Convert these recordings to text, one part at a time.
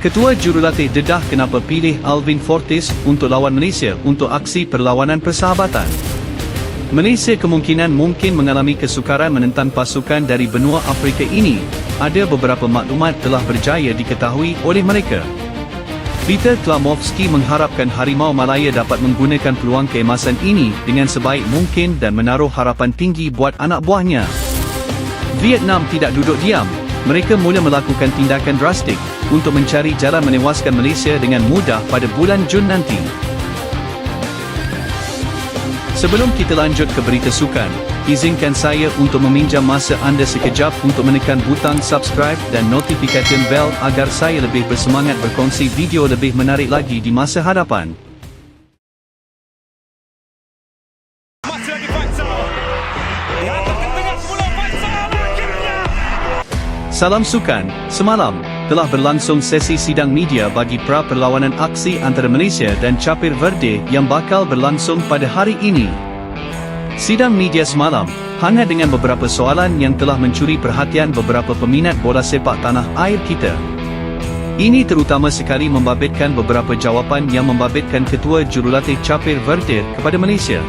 Ketua Jurulatih dedah kenapa pilih Alvin Fortis untuk lawan Malaysia untuk aksi perlawanan persahabatan. Malaysia kemungkinan mungkin mengalami kesukaran menentang pasukan dari benua Afrika ini. Ada beberapa maklumat telah berjaya diketahui oleh mereka. Peter Klamovski mengharapkan Harimau Malaya dapat menggunakan peluang keemasan ini dengan sebaik mungkin dan menaruh harapan tinggi buat anak buahnya. Vietnam tidak duduk diam. Mereka mula melakukan tindakan drastik untuk mencari jalan menewaskan Malaysia dengan mudah pada bulan Jun nanti. Sebelum kita lanjut ke berita sukan, izinkan saya untuk meminjam masa anda sekejap untuk menekan butang subscribe dan notification bell agar saya lebih bersemangat berkongsi video lebih menarik lagi di masa hadapan. Salam sukan, semalam telah berlangsung sesi sidang media bagi pra perlawanan aksi antara Malaysia dan Capir Verde yang bakal berlangsung pada hari ini. Sidang media semalam hangat dengan beberapa soalan yang telah mencuri perhatian beberapa peminat bola sepak tanah air kita. Ini terutama sekali membabitkan beberapa jawapan yang membabitkan Ketua Jurulatih Capir Verde kepada Malaysia.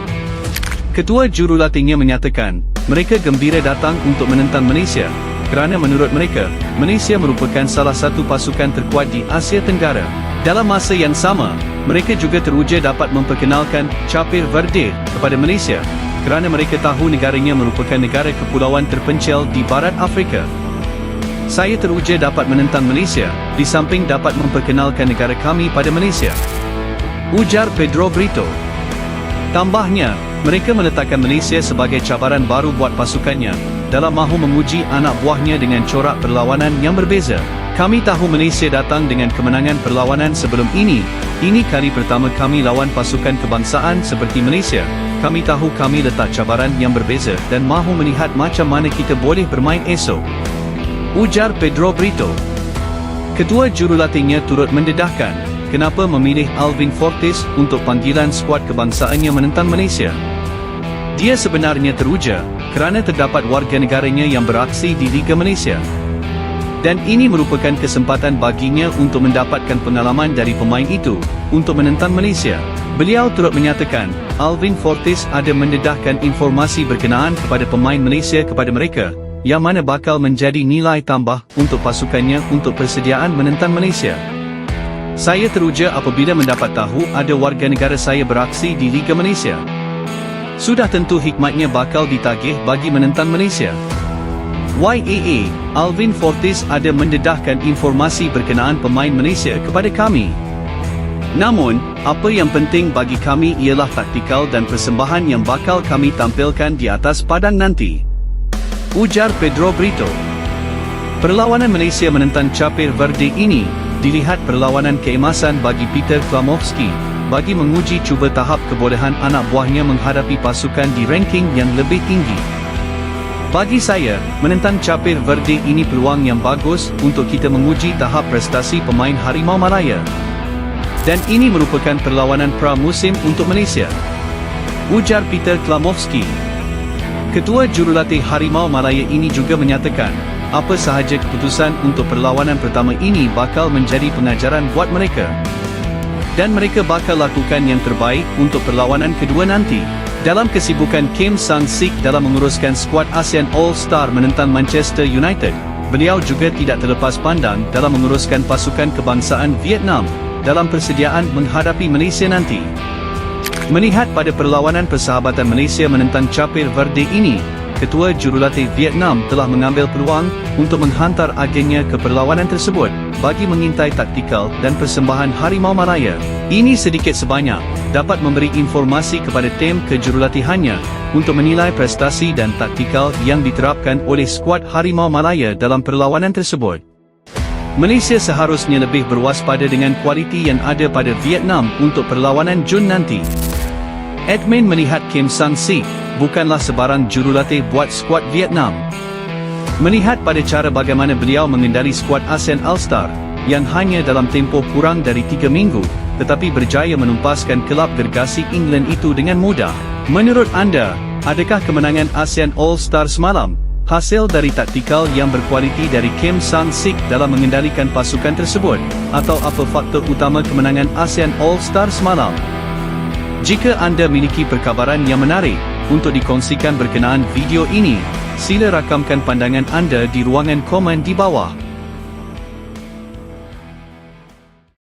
Ketua jurulatihnya menyatakan, mereka gembira datang untuk menentang Malaysia, kerana menurut mereka, Malaysia merupakan salah satu pasukan terkuat di Asia Tenggara. Dalam masa yang sama, mereka juga teruja dapat memperkenalkan Capir Verde kepada Malaysia, kerana mereka tahu negaranya merupakan negara kepulauan terpencil di barat Afrika. Saya teruja dapat menentang Malaysia, di samping dapat memperkenalkan negara kami pada Malaysia. Ujar Pedro Brito. Tambahnya, mereka meletakkan Malaysia sebagai cabaran baru buat pasukannya, dalam mahu menguji anak buahnya dengan corak perlawanan yang berbeza. Kami tahu Malaysia datang dengan kemenangan perlawanan sebelum ini. Ini kali pertama kami lawan pasukan kebangsaan seperti Malaysia. Kami tahu kami letak cabaran yang berbeza dan mahu melihat macam mana kita boleh bermain esok. Ujar Pedro Brito. Ketua jurulatihnya turut mendedahkan, kenapa memilih Alvin Fortis untuk panggilan skuad kebangsaannya menentang Malaysia. Dia sebenarnya teruja, kerana terdapat warga negaranya yang beraksi di Liga Malaysia. Dan ini merupakan kesempatan baginya untuk mendapatkan pengalaman dari pemain itu, untuk menentang Malaysia. Beliau turut menyatakan, Alvin Fortis ada mendedahkan informasi berkenaan kepada pemain Malaysia kepada mereka, yang mana bakal menjadi nilai tambah untuk pasukannya untuk persediaan menentang Malaysia. Saya teruja apabila mendapat tahu ada warga negara saya beraksi di Liga Malaysia. Sudah tentu hikmatnya bakal ditagih bagi menentang Malaysia. YAA, Alvin Fortis ada mendedahkan informasi berkenaan pemain Malaysia kepada kami. Namun, apa yang penting bagi kami ialah taktikal dan persembahan yang bakal kami tampilkan di atas padang nanti. Ujar Pedro Brito. Perlawanan Malaysia menentang Capir Verde ini dilihat perlawanan keemasan bagi Peter Klamovski bagi menguji cuba tahap kebolehan anak buahnya menghadapi pasukan di ranking yang lebih tinggi. Bagi saya, menentang Capir Verde ini peluang yang bagus untuk kita menguji tahap prestasi pemain Harimau Malaya. Dan ini merupakan perlawanan pra-musim untuk Malaysia. Ujar Peter Klamovski. Ketua Jurulatih Harimau Malaya ini juga menyatakan, apa sahaja keputusan untuk perlawanan pertama ini bakal menjadi pengajaran buat mereka. Dan mereka bakal lakukan yang terbaik untuk perlawanan kedua nanti. Dalam kesibukan Kim Sang-sik dalam menguruskan skuad ASEAN All-Star menentang Manchester United, beliau juga tidak terlepas pandang dalam menguruskan pasukan kebangsaan Vietnam dalam persediaan menghadapi Malaysia nanti. Melihat pada perlawanan persahabatan Malaysia menentang Capir Verde ini, Ketua Jurulatih Vietnam telah mengambil peluang untuk menghantar agennya ke perlawanan tersebut bagi mengintai taktikal dan persembahan Harimau Malaya. Ini sedikit sebanyak dapat memberi informasi kepada tim kejurulatihannya untuk menilai prestasi dan taktikal yang diterapkan oleh skuad Harimau Malaya dalam perlawanan tersebut. Malaysia seharusnya lebih berwaspada dengan kualiti yang ada pada Vietnam untuk perlawanan Jun nanti. Admin melihat Kim Sang-si bukanlah sebarang jurulatih buat skuad Vietnam. Melihat pada cara bagaimana beliau mengendali skuad ASEAN All-Star yang hanya dalam tempoh kurang dari 3 minggu tetapi berjaya menumpaskan kelab gergasi England itu dengan mudah. Menurut anda, adakah kemenangan ASEAN All-Star semalam Hasil dari taktikal yang berkualiti dari Kim Sang-sik dalam mengendalikan pasukan tersebut atau apa faktor utama kemenangan ASEAN All-Star semalam? Jika anda miliki perkabaran yang menarik untuk dikongsikan berkenaan video ini, sila rakamkan pandangan anda di ruangan komen di bawah.